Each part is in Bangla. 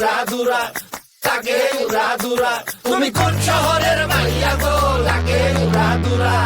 উড়া দুরা লাগে উড়া দুরা তুমি কোন শহরের মাইয়া গো লাগে উড়া দুরা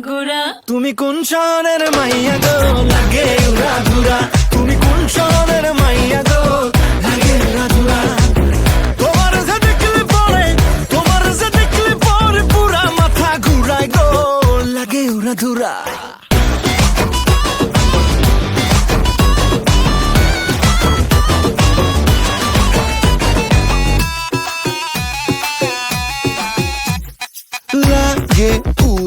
গুড়া তুমি কোন শহরের মাইয়া গো? লাগে উড়া ধুরা। তুমি কোন শহরের মাইয়া গো? লাগে মাথা ঘুরায় গো। লাগে